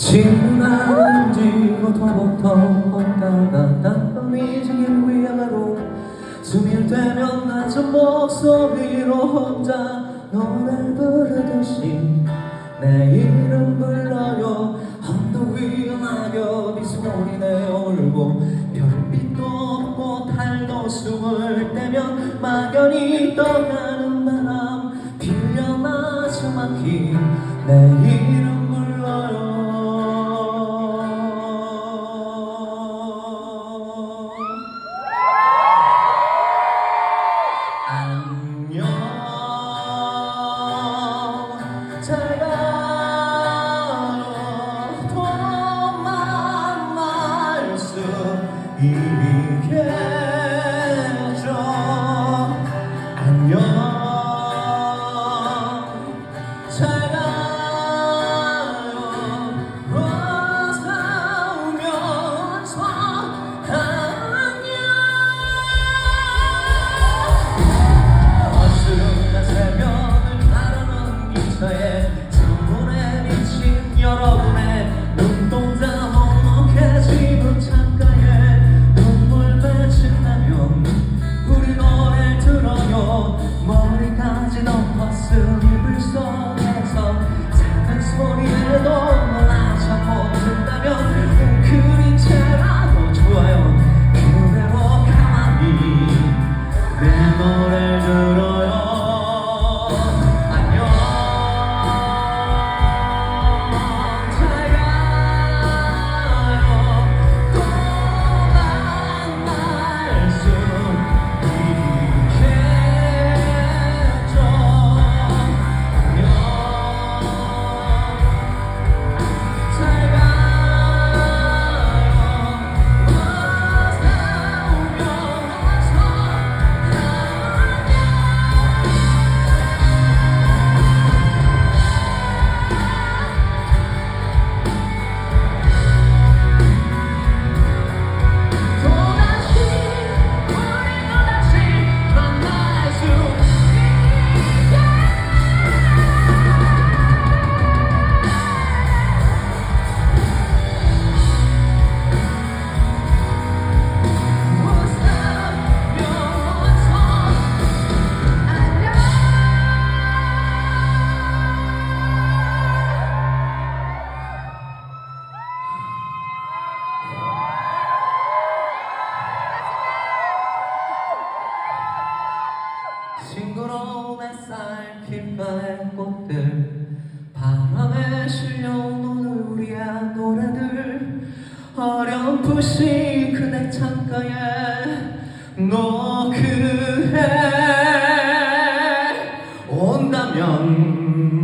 지나는 지부터부터 걷다가 땀이 지길 위아래로 숨이 되면 낮은 목소리로 혼자 노래 부르듯이 내 이름 불러요. 언덕 위에 낙엽이 소리내 울고 별빛도 없고 달도 숨을 떼면 막연히 떠나는 바람. 빌려 나지막히 내 이름 He 신발 꽃들 바람에 실려오는 우리의 노래들. 어렴풋이 그대 창가에 노크해 온다면